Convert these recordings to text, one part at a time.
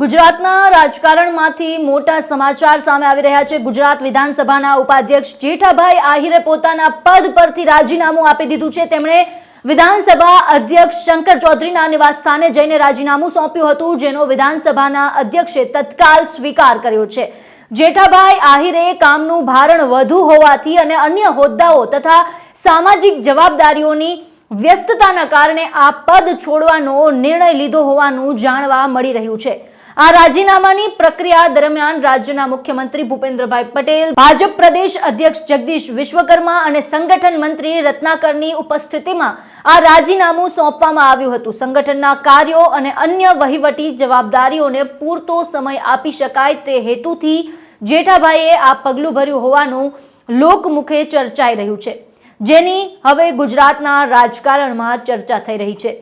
ગુજરાતના રાજકારણમાંથી મોટા સમાચાર સામે આવી રહ્યા છે. ગુજરાત વિધાનસભાના ઉપાધ્યક્ષ જેઠાભાઈ આહિરે પોતાના પદ પરથી રાજીનામું આપી દીધું છે. તેમણે વિધાનસભા અધ્યક્ષ શંકર ચૌધરીના નિવાસસ્થાને જઈને રાજીનામું સોંપ્યું હતું, જેનો વિધાનસભાના અધ્યક્ષે તત્કાલ સ્વીકાર કર્યો છે. જેઠાભાઈ આહિરે કામનું ભારણ વધુ હોવાથી અને અન્ય હોદ્દાઓ તથા સામાજિક જવાબદારીઓની વ્યસ્તતાના કારણે આ પદ છોડવાનો નિર્ણય લીધો હોવાનું જાણવા મળી રહ્યું છે. આ રાજીનામાની પ્રક્રિયા દરમિયાન રાજ્યના મુખ્યમંત્રી ભૂપેન્દ્રભાઈ પટેલ, ભાજપ પ્રદેશ અધ્યક્ષ જગદીશ વિશ્વકર્મા અને સંગઠન મંત્રી રત્નાકરની ઉપસ્થિતિમાં આ રાજીનામું સોંપવામાં આવ્યું હતું. સંગઠનના કાર્યો અને અન્ય વહીવટી જવાબદારીઓને પૂરતો સમય આપી શકાય તે હેતુથી જેઠાભાઈએ આ પગલું ભર્યું હોવાનું લોકમુખે ચર્ચાઈ રહ્યું છે. જેની હવે ગુજરાતના રાજકારણમાં ચર્ચા થઈ રહી છે.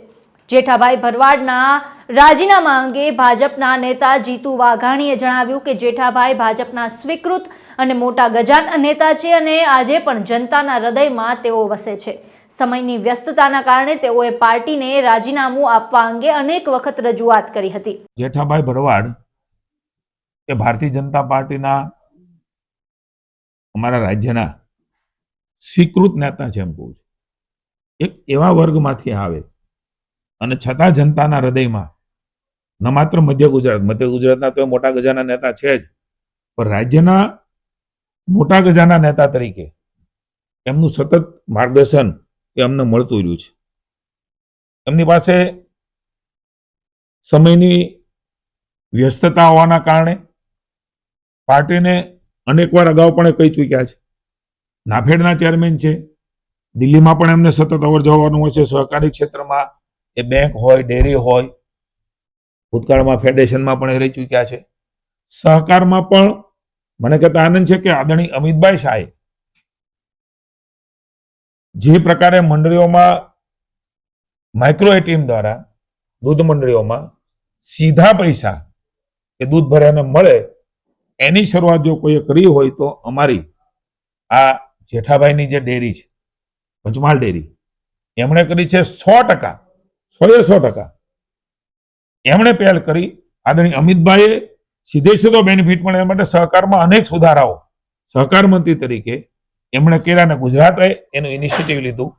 જેઠાભાઈ ભરવાડના રાજીનામા અંગે ભાજપના નેતા જીતુ વાઘાણીએ જણાવ્યું કે જેઠાભાઈ ભાજપના સ્વીકૃત અને મોટા ગજાન નેતા છે અને આજે પણ જનતાના હૃદયમાં તેઓ વસે છે. સમયની વ્યસ્તતાના કારણે તેઓએ પાર્ટીને રાજીનામું આપવા અંગે અનેક વખત રજૂઆત કરી હતી. જેઠાભાઈ ભરવાડ એ ભારતીય જનતા પાર્ટીના અમારા રાજ્યના સ્વીકૃત નેતા છે એમ કહું છું. એક એવા વર્ગમાંથી આવે અને છતાં જનતાના હૃદયમાં, ન માત્ર મધ્ય ગુજરાત, મધ્ય ગુજરાતના તો મોટા ગજાના નેતા છે જ, પણ રાજ્યના મોટા ગજાના નેતા તરીકે એમનું સતત માર્ગદર્શન એ અમને મળતું રહ્યું છે. એમની પાસે સમયની વ્યસ્તતા હોવાના કારણે પાર્ટીને અનેકવાર અગાઉ પણ કહી ચૂક્યા છે. નાફેડના ચેરમેન છે, દિલ્હીમાં પણ એમને સતત અવર જવાનું હોય છે, સહકારી ક્ષેત્રમાં એ બેંક હોય ડેરી હોય, ભૂતકાળમાં ફેડરેશનમાં પણ એ રહી ચૂક્યા છે. સહકારમાં પણ મને કહેતા આનંદ છે કે આદરણીય અમિતભાઈ શાહે જે પ્રકારે મંડળીઓમાં માઇક્રો એટીએમ દ્વારા દૂધ મંડળીઓમાં સીધા પૈસા એ દૂધ ભર્યાને મળે, એની શરૂઆત જો કોઈએ કરી હોય તો અમારી આ જેઠાભાઈની જે ડેરી છે, પંચમહાલ ડેરી એમણે કરી છે સો ટકા સો સો ટકા. એમણે પહેલ કરી. આદરણીય અમિતભાઈએ સીધે સીધો બેનિફિટ મળે એ માટે સહકારમાં અનેક સુધારાઓ. સહકાર મંત્રી તરીકે એમણે કર્યા અને ગુજરાતે એનું ઇનિશિયેટિવ લીધું.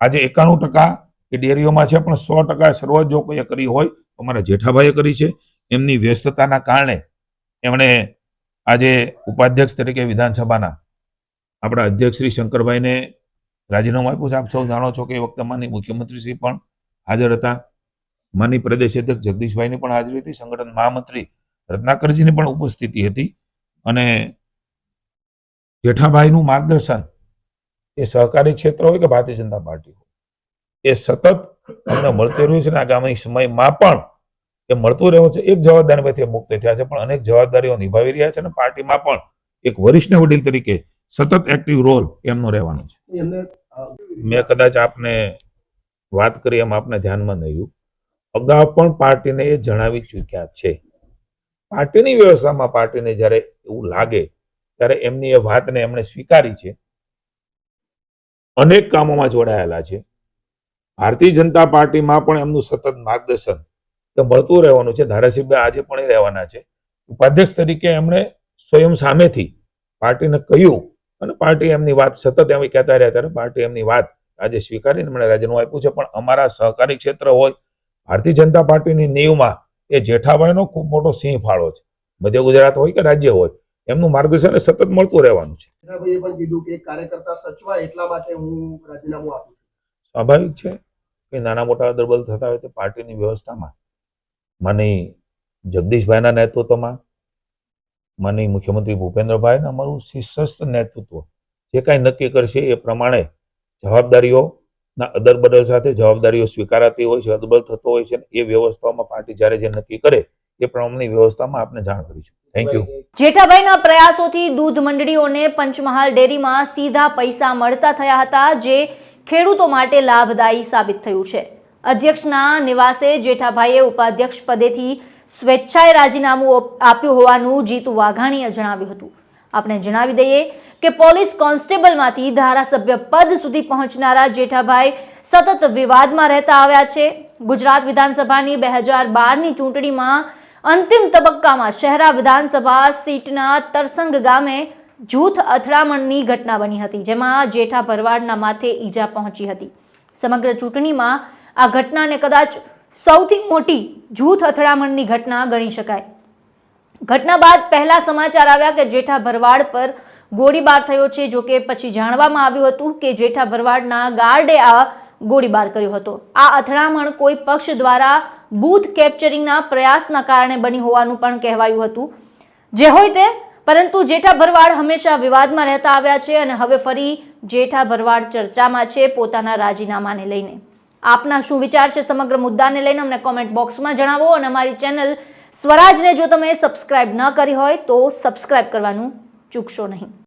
આજે એકાણું ટકા એ ડેરીઓમાં છે, પણ સો ટકા શરૂઆત જો કોઈએ કરી હોય તો અમારા જેઠાભાઈએ કરી છે. એમની વ્યસ્તતાના કારણે એમણે આજે ઉપાધ્યક્ષ તરીકે વિધાનસભાના આપણા અધ્યક્ષ શ્રી શંકરભાઈને રાજીનામું આપ્યું છે. આપ સૌ જાણો છો કે એ વખતે માની મુખ્યમંત્રીશ્રી પણ હાજર હતા. માની પ્રદેશ અધ્યક્ષ જગદીશભાઈની પણ હાજરી હતી. સંગઠન મહામંત્રી રત્નાકરજીની પણ ઉપસ્થિતિ હતી. અને જેઠાભાઈનું માર્ગદર્શન એ સહકારી ક્ષેત્ર હોય કે ભારતીય જનતા પાર્ટી હોય? એ સતત અમને મળતું રહ્યું છે અને આગામી સમયમાં પણ એ મળતું રહ્યું છે. એક જવાબદારીમાંથી મુક્ત થયા છે. પણ અનેક જવાબદારીઓ નિભાવી રહ્યા છે અને પાર્ટીમાં પણ એક વરિષ્ઠ વડીલ તરીકે સતત એક્ટિવ રોલ એમનો રહેવાનો છે. મેં કદાચ આપને વાત કરી એમ આપને ધ્યાનમાં નહીં અગાઉ પણ પાર્ટીને એ જણાવી ચૂક્યા છે. પાર્ટીની વ્યવસ્થામાં પાર્ટીને જ્યારે એવું લાગે, ત્યારે એમની એ વાતને એમણે સ્વીકારી છે. અનેક કામોમાં જોડાયેલા છે. ભારતીય જનતા પાર્ટીમાં પણ એમનું સતત માર્ગદર્શન તો મળતું રહેવાનું છે. ધારાસભ્ય આજે પણ રહેવાના છે. ઉપાધ્યક્ષ તરીકે એમણે સ્વયં સામેથી પાર્ટીને કહ્યું અને પાર્ટી એમની વાત સતત એમ કહેતા રહ્યા ત્યારે પાર્ટી એમની વાત આજે સ્વીકારીને મને રાજીનામું આપ્યું છે. પણ અમારા સહકારી ક્ષેત્ર હોય ભારતીય જનતા પાર્ટીની નીવમાં એ જેઠાભાઈનો ખૂબ મોટો સિંહ ફાળો છે. મધ્ય ગુજરાત હોય કે રાજ્ય હોય એમનું માર્ગદર્શન સતત મળતું રહેવાનું છે. પણ કીધું કે કાર્યકર્તા સચવાય એટલા માટે હું રાજીનામું આપું સ્વાભાવિક છે કે નાના મોટા દરબલ થતા હોય તો પાર્ટીની વ્યવસ્થામાં માની જગદીશભાઈના નેતૃત્વમાં માની મુખ્યમંત્રી ભૂપેન્દ્રભાઈના અમારું શીર્ષસ્થ નેતૃત્વ જે કાંઈ નક્કી કરશે એ પ્રમાણે જવાબદારીઓના અદરબદલ સાથે જવાબદારીઓ સ્વીકારાતી હોય છે અદબલ થતો હોય છે એ વ્યવસ્થાઓમાં પાર્ટી જ્યારે જે નક્કી કરે એ પ્રમાણની વ્યવસ્થામાં આપને જાણ કરીશું થેન્ક યુ જેઠાભાઈના પ્રયાસોથી દૂધ મંડળીઓને પંચમહાલ ડેરીમાં સીધા પૈસા મળતા થયા હતા, જે ખેડૂતો માટે લાભદાયી સાબિત થયું છે. અધ્યક્ષના નિવાસે જેઠાભાઈએ ઉપાધ્યક્ષ પદેથી સ્વેચ્છાએ રાજીનામું આપ્યું હોવાનું જીતુ વાઘાણીએ જણાવ્યું હતું. આપણે જણાવી દઈએ કે પોલીસ કોન્સ્ટેબલમાંથી ધારાસભ્ય પદ સુધી પહોંચનારા જેઠાભાઈ સતત વિવાદમાં રહેતા આવ્યા છે. ગુજરાત વિધાનસભાની બે હજાર બારની ચૂંટણીમાં અંતિમ તબક્કામાં શહેરા વિધાનસભા સીટના તરસંગ ગામે જૂથ અથડામણની ઘટના બની હતી, જેમાં જેઠા ભરવાડના માથે ઈજા પહોંચી હતી. સમગ્ર ચૂંટણીમાં આ ઘટનાને કદાચ સૌથી મોટી જૂથ અથડામણની ઘટના ગણી શકાય. ઘટના બાદ પહેલા સમાચાર આવ્યા કે જેઠા ભરવાડ પર ગોળીબાર થયો છે, જો કે પછી જાણવામાં આવ્યું હતું કે જેઠા ભરવાડના ગાર્ડે આ ગોળીબાર કર્યો હતો. આ અથડામણ કોઈ પક્ષ દ્વારા બૂથ કેપ્ચરિંગના પ્રયાસના કારણે બની હોવાનું પણ કહેવાયું હતું. જે હોય તે, પરંતુ જેઠા ભરવાડ હંમેશા વિવાદમાં રહેતા આવ્યા છે અને હવે ફરી જેઠા ભરવાડ ચર્ચામાં છે પોતાના રાજીનામાને લઈને. આપના શું વિચાર છે? સમગ્ર મુદ્દાને લઈને અમને કોમેન્ટ બોક્સમાં જણાવો અને અમારી ચેનલ સ્વરાજને જો તમે સબસ્ક્રાઇબ ન કરી હોય તો સબસ્ક્રાઇબ કરવાનું ચૂકશો નહીં.